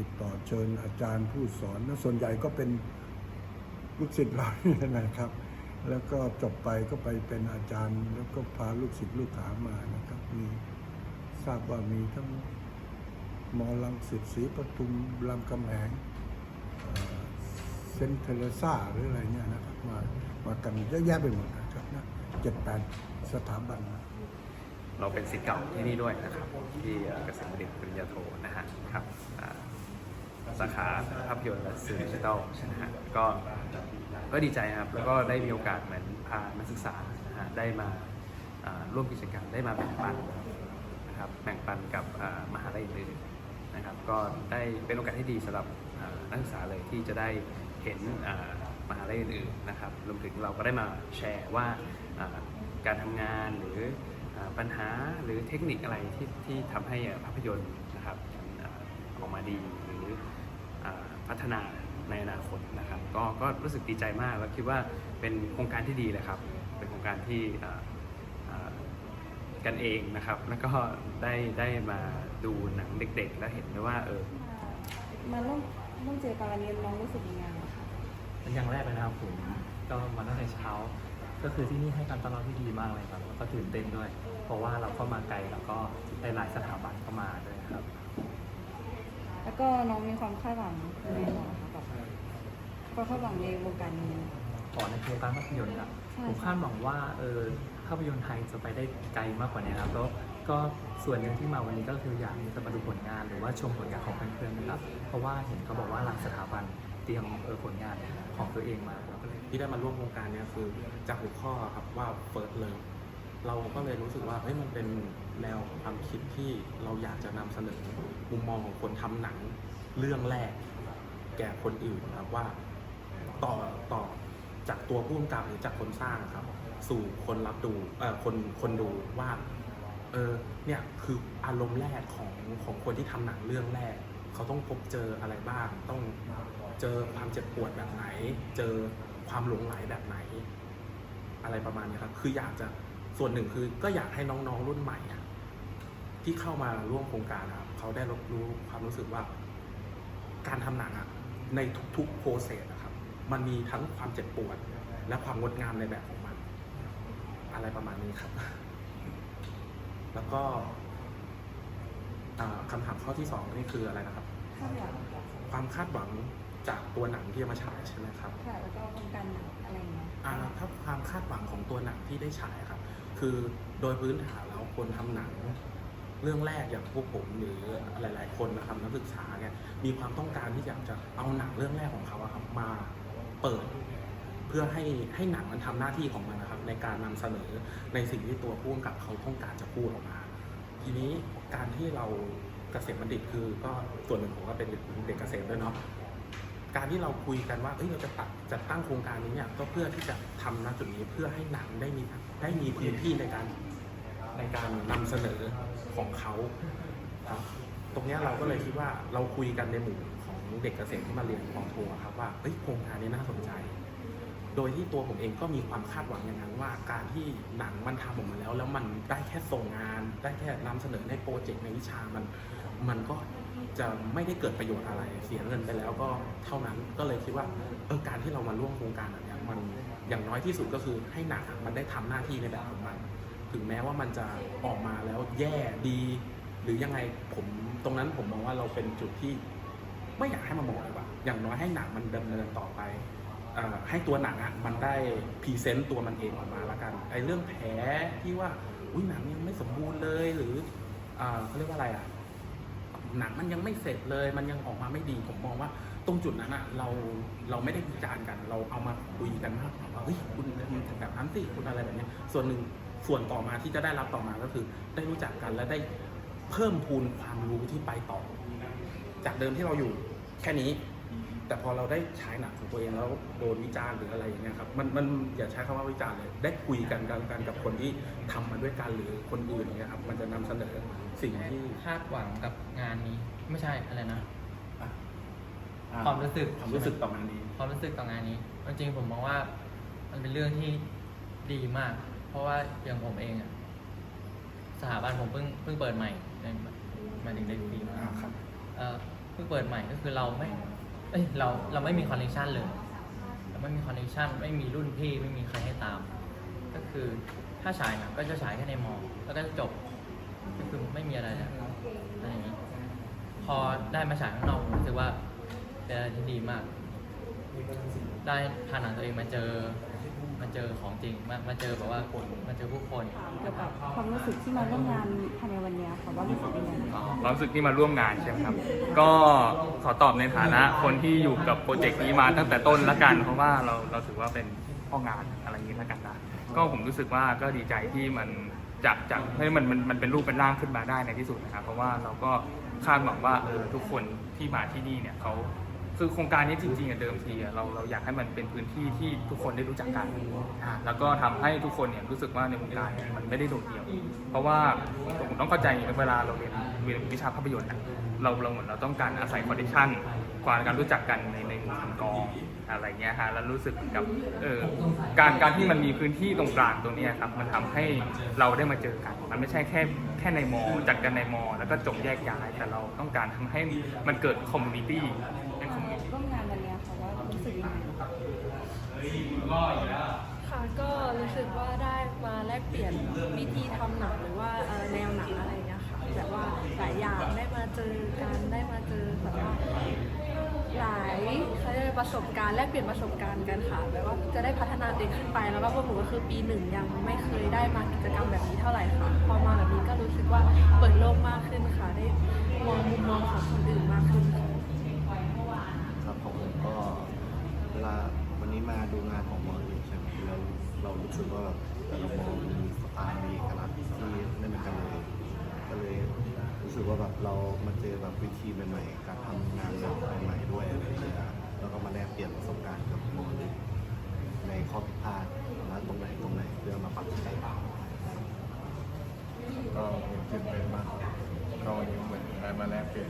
ติดต่อเชิญอาจารย์ผู้สอน และส่วนใหญ่ก็เป็นลูกศิษย์เรานี่แหละนะครับ แล้วก็จบไปก็ไปเป็นอาจารย์ แล้วก็พาลูกศิษย์ลูกหามานะครับมีทราบว่ามีทั้งมอลังสิตศรีปทุมรามคำแหงเซนเทเลซ่าหรืออะไรเนี่ยนะครับมามากันเยอะแยะไปหมดนะครับนะเจ็ดแปดสถาบันนะเราเป็นศิษย์เก่าที่นี่ด้วยนะครับ ที่เกษตรบัณฑิตปริญญาโทนะฮะครับ สาขาภาพยนตร์และสื่อดิจิทัลนะฮะก็ก็ดีใจครับ แล้วก็ได้มีโอกาสเหมือนพานักศึกษานะฮะได้มาร่วมกิจกรรมได้มาแบ่งปันนะครับแบ่งปันกับมหาลัยอื่นนะครับ ก็ได้เป็นโอกาสที่ดีสำหรับนักศึกษาเลยที่จะได้เห็นมหาลัยอื่นๆนะครับรวมถึงเราก็ได้มาแชร์ว่าการทำงานหรือปัญหาหรือเทคนิคอะไรที่ที่ทำให้ภาพยนตร์นะครับออกมาดีหรือ พัฒนาในอนาคตนะครับก็ก็รู้สึกดีใจมากแล้วคิดว่าเป็นโครงการที่ดีเลยครับ เป็นโครงการที่อ่าอ่ากันเองนะครับ แล้วก็ได้ได้มาดูหนังเด็ก ๆ แล้วเห็นได้ว่าเออมาร่วมร่วมเจอกันวันนี้น้องรู้สึกยังไงบ้างคะอย่างแรกเลยนะครับผมก็มาตั้งแต่เช้า ก็คือที่นี่ให้การต้อนรับที่ดีมากเลยครับแล้วก็ตื่นเต้นด้วย เพราะว่าเราก็มาไกลแล้วก็หลายๆสถาบันเข้ามาด้วยครับแล้ว ก็น้องมีความคาดหวังยังไงบ้างคะกับความคาดหวังในวงการนี้ก่อนในโครงการภาพยนตร์ครับใช่ ผมคาดหวังว่าเออภาพยนตร์ไทยจะไปได้ไกลมากกว่านี้ครับแล้วก็ส่วนหนึ่งที่มาวันนี้ก็คืออยากจะมาดูผลงานหรือว่าชมผลงานของเพื่อนๆนะครับเพราะว่าเห็นเขาบอกว่าหลังสถาบันเตรียมเออผลงานของตัวเองมาเราก็เลยที่ได้มาร่วมโครงการเนี้คือจากหัวข้อครับว่า first love เราก็เลยรู้สึกว่าเฮ้ยมันเป็นแนวความคิดที่เราอยากจะนำเสนอ มุมมองของคนทำหนังเรื่องแรก แก่คนอื่นครับว่าต่อต่อจากตัวผู้กำกับหรือจากคนสร้างครับ สู่คนรับดูเอ่อคนคนดูว่าเออเนี่ยคืออารมณ์แรกของของคนที่ทำหนังเรื่องแรก เขาต้องพบเจออะไรบ้าง ต้องเจอความเจ็บปวดแบบไหน เจอความหลงไหลแบบไหน อะไรประมาณนี้ครับ คืออยากจะส่วนหนึ่งคือก็อยากให้น้องๆรุ่นใหม่ที่เข้ามาร่วมโครงการครับ เขาได้รับรู้ความรู้สึกว่า การทำหนังอะในทุกๆโปรเซสนะครับ มันมีทั้งความเจ็บปวด และความงดงามในแบบของมัน อะไรประมาณนี้ครับ แล้วก็อ่าคำถามข้อที่สองนี่คืออะไรนะครับคาดหวังความคาดหวังจากตัวหนังที่จะมาฉายใช่ไหมครับค่ะแล้วก็วงการหนังอะไรอย่างเงี้ยอ่าถ้าความคาดหวังของตัวหนังที่ได้ฉายครับ คือโดยพื้นฐานแล้วคนทำหนัง เรื่องแรกอย่างพวกผมหรือหลาย ๆ คนนะครับนักศึกษาเนี่ยมีความต้องการที่อยากจะเอาหนังเรื่องแรกของเขาครับมาเปิด เพื่อให้ให้หนังมันทำหน้าที่ของมันนะครับ ในการนำเสนอในสิ่งที่ตัวผู้กำกับเขาต้องการจะพูดออกมา ทีนี้การที่เราเกษตรบัณฑิตคือก็ส่วนหนึ่งผมก็เป็นเด็กเกษตรด้วยเนาะการที่เราคุยกันว่าเอ้ยเราจะตัดจัดตั้งโครงการนี้เนี่ยก็เพื่อที่จะทำณจุดนี้เพื่อให้หนังได้มีได้มีพื้นที่ในการ ในการนำเสนอของเขาครับตรงนี้เราก็เลยคิดว่าเราคุยกันในหมู่ของเด็กเกษตรที่มาเรียนปอโทอะครับว่าเอ้ยโครงการนี้น่าสนใจ โดยที่ตัวผมเองก็มีความคาดหวังอย่างนั้นว่า การที่หนังมันทำออกมาแล้ว แล้วมันได้แค่ส่งงาน ได้แค่นำเสนอในโปรเจกต์ในวิชามัน มันก็จะไม่ได้เกิดประโยชน์อะไรเสียเงินไปแล้วก็เท่านั้นก็เลยคิดว่าเออการที่เรามาร่วมโครงการแบบนี้มันอย่างน้อยที่สุดก็คือให้หนังมันได้ทำหน้าที่ในแบบของมัน ถึงแม้ว่ามันจะออกมาแล้วแย่ดี หรือยังไงผมตรงนั้นผมมองว่าเราเป็นจุดที่ไม่อยากให้มันมองเลยว่าอย่างน้อยให้หนังมันดำเนินต่อไปอให้ตัวหนังอะมันได้พรีเซนต์ตัวมันเองออกมาละกันไอ้เรื่องแผลที่ว่าอุ้ยหนังยังไม่สมบูรณ์เลยหรือเขาเรียกว่าอะไรอะหนังมันยังไม่เสร็จเลย มันยังออกมาไม่ดีผมมองว่า ตรงจุดนั้นอะเราเราไม่ได้วิจารณ์กัน เราเอามาคุยกันมากกว่าเฮ้ยคุณคุณแบบนั้นสิคุณอะไรแบบนี้ส่วนหนึ่ง ส่วนต่อมาที่จะได้รับต่อมาก็คือ ได้รู้จักกันและได้เพิ่มพูนความรู้ที่ไปต่อ จากเดิมที่เราอยู่แค่นี้ แต่พอเราได้ใช้หนังของตัวเองแล้วโดนวิจารณ์หรืออะไรอย่างเงี้ยครับมันมันอย่าใช้คำว่าวิจารณ์เลยได้คุยกันกันกันกับคนที่ทำมาด้วยกันหรือคนอื่นอย่างเงี้ยครับมันจะนำเสนอสิ่งที่คาดหวังกับงานนี้ไม่ใช่อะไรนะอะความรู้สึกความรู้สึกต่องานนี้ ความรู้สึกต่องานนี้จริงๆผมมองว่า มันเป็นเรื่องที่ดีมาก เพราะว่าอย่างผมเองอะสถาบันผมเพิ่งเพิ่งเปิดใหม่ในหมายถึงในปีมาอ่าครับเอ่อเพิ่งพิ่งเปิดใหม่ก็คือเราไม่เอ้ยเราเราไม่มีคอนเนคชันเลยเราไม่มีคอนเนคชันไม่มีรุ่นพี่ไม่มีใครให้ตาม ก็คือถ้าฉายหนังก็จะฉายแค่ในมอแล้วก็จะจบก็คือไม่มีอะไรแล้วอะไรอย่างนี้ พอได้มาฉายข้างนอกผมรู้สึกว่าเป็นอะไรที่ดีมาก ได้พาหนังตัวเองมาเจอ มาเจอของจริงมามาเจอแบบว่ามาเจอผู้คนเกี่ยวกับความรู้สึกที่มาร่วมงานภายในวันเนี้ยค่ะว่ารู้สึกยังไงความรู้สึกที่มาร่วมงานใช่ไหมครับ ก็ขอตอบในฐานะคนที่อยู่กับโปรเจกต์นี้มาตั้งแต่ต้นละกัน เพราะว่าเราเราถือว่าเป็นพ่องานอะไรอย่างนี้ละกันนะก็ผมรู้สึกว่าก็ดีใจที่มันจากจากให้มันมันมันเป็นรูปเป็นร่างขึ้นมาได้ในที่สุดนะครับเพราะว่าเราก็คาดหวังว่าเออทุกคนที่มาที่นี่เนี่ยเขา คือโครงการนี้จริงๆอะเดิมทีอะเราเราอยากให้มันเป็นพื้นที่ที่ทุกคนได้รู้จักกันอ่าแล้วก็ทำให้ทุกคนเนี่ยรู้สึกว่าในวงการเนี่ยมันไม่ได้โดดเดี่ยว เพราะว่าผมต้องเข้าใจอย่างหนึ่งเวลาเราเรียนเรียนวิชาภาพยนตร์อะเราเราเหมือนเราต้องการอาศัยคอนเนคชั่นความการรู้จักกันในในหมู่กองอะไรเงี้ยฮะแล้วรู้สึกเหมือนกับเออการการที่มันมีพื้นที่ตรงกลางตรงเนี้ยครับมันทำให้เราได้มาเจอกัน มันไม่ใช่แค่แค่ในมอจัดกันในมอ แล้วก็จบแยกย้ายแต่เราต้องการทำให้มันเกิดคอมมูนิตี้ ร่วมงานวันเนี้ยค่ะว่ารู้สึกยังไง ค่ะก็รู้สึกว่าได้มาแลกเปลี่ยนวิธีทำหนังหรือว่าเอ่อแนวหนังอะไรเงี้ยค่ะแบบว่าหลายอย่างได้มาเจอกันได้มาเจอแบบว่าหลายเขาเรียกว่าประสบการณ์แลกเปลี่ยนประสบการณ์กันค่ะแบบว่าจะได้พัฒนาตัวเองขึ้นไปแล้วก็พวกหนูก็คือปีหนึ่งยังไม่เคยได้มากิจกรรมแบบนี้เท่าไหร่ค่ะพอมาแบบนี้ก็รู้สึกว่าเปิดโลกมากขึ้นค่ะได้มองมุมมองของคนอื่นมากขึ้นค่ะ ครับผมก็เวลาวันนี้ มาดูงานของมออยู่ใช่ไหมแล้วเรารู้สึกว่าแบบแต่ละมอมีสไตล์มีเอกลักษณ์ที่ไม่เหมือนกันเลยก็เลยรู้สึกว่าแบบเรามาเจอแบบวิธีใหม่ๆการทำงานแบบใหม่ๆด้วยอะไรอย่างเงี้ยแล้วก็มาแลกเปลี่ยนประสบการณ์กับมออยู่ในข้อผิดพลาดและตรงไหนตรงไหนเพื่อมาปรับใช้ก็ตื่นเต้นมากก็วันนี้เหมือนได้มาแลกเปลี่ยน